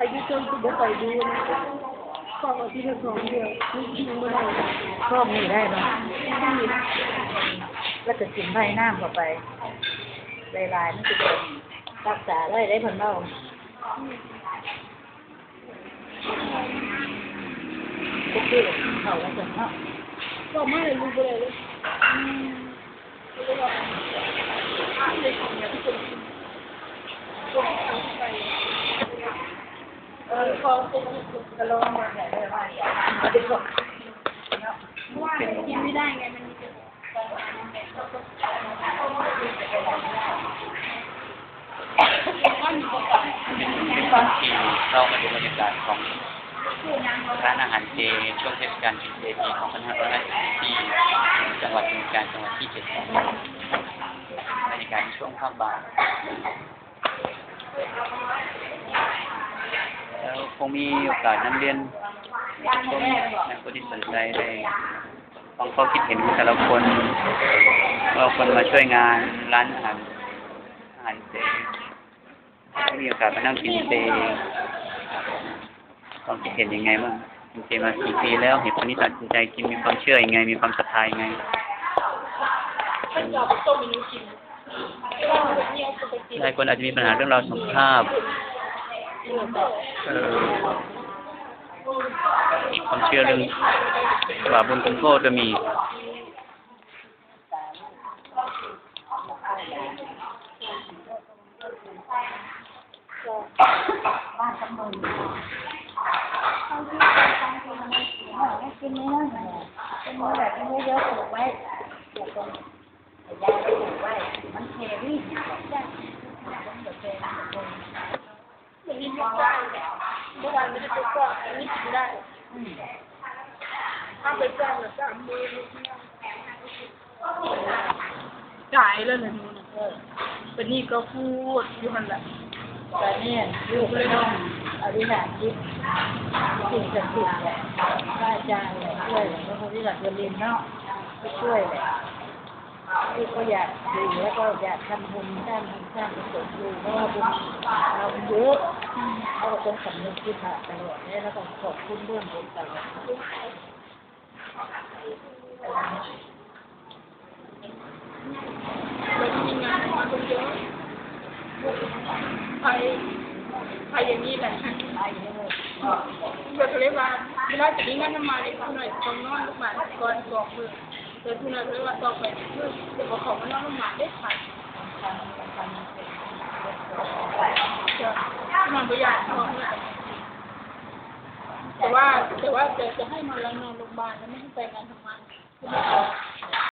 อายุจนกูบ่ไปดูนะฟังอทิตย์ละสองเดือนนี่ทิ้งไม่ได้ชอบนี่ได้เนาะแล้วจะกินใบหน้ำเข้าไปลายๆมันจะเป็นรักษาได้ได้ผลเนาทุกที่เขาแล้วกันเนาะก็ไม่ได้รู้เลยเลยเออพอเป็น กระโหลกมันใหญ่ได้ว่าองมันเป็นพวกว่ากินไม่ได้ไงมันมีแต่ที่เรามาดูบรรยากาศของร้านอาหารเจช่วงเทศกาลกินเจปี2554ที่จังหวัดบึงกาฬจังหวัดที่เจ็ดบรรยากาศช่วงค่ำบ่ายแล้ว คงมีโอกาสนำเรียนชมนักผู้ที่สนใจได้ฟังข้อคิดเห็นของแต่ละคนว่าคนมาช่วยงานร้านอาหารอาหารเจได้มีโอกาสมานั่งกินเจความคิดเห็นยังไงบ้างกินเจมากี่ปีแล้วเหตุผลที่ตัดสินใจกินมีความเชื่อยังไง มีความศรัทธายังไงหลายคนอาจจะมีปัญหาเรื่องราวสุขภาพ มีความเชื่อเรื่องบาปบุญคุณโทษก็มีบ้านกำมือเขาที่บางทีมันไม่กินไม่ได้เป็นมือแบบนี้เยอะๆปลูกไว้ปลูกตรงยายปลูกไว้มันเครี่ได้มันเดือดเดือด มันนี่ ไม่ได้เมื่อวานไม่ได้ไปกล้องอันนี้กินได้ถ้าไปจ้างแบบสามมือจ่ายแล้วนะหนูนเป็นนี่ก็พูดอยู่หันแหละแตอนนี้ลูกเลยต้องอธิษฐานจิตสิ่งศักดิ์สิทธิ์เนี่ยพระอาจารย์ช่วยเลยพระพุทธศาสนาเรียนเนาะช่วยเลย ที่ก็อยากดูแล้วก็อยากทำบุญสร้างบุญสร้างกุศลดูเพราะว่าบุญเราเยอะเขาก็ต้องสำนึกที่พระตลอดแล้วก็ขอบคุณเรื่องบุญตลอดเรามีงานมาคนเยอะไปไปอย่างนี้แหละไปเลยเพื่อทะเลวาเวลาจะมีงานทำมาเลยคุณหน่อยตรงนอนลูกหมาก่อนบอกเล ยเดี๋ยวคุณหน่อยเว่าต่อไปเพื่อจะบอกของมันนองมาได้ค่ะจะนอนประหยัดนอนเนี่ยแต่ว่าแต่ว่าจะจะให้มาแล้วนอนโรงพยาบาลแล้วไม่ให้ไปงานทำงาน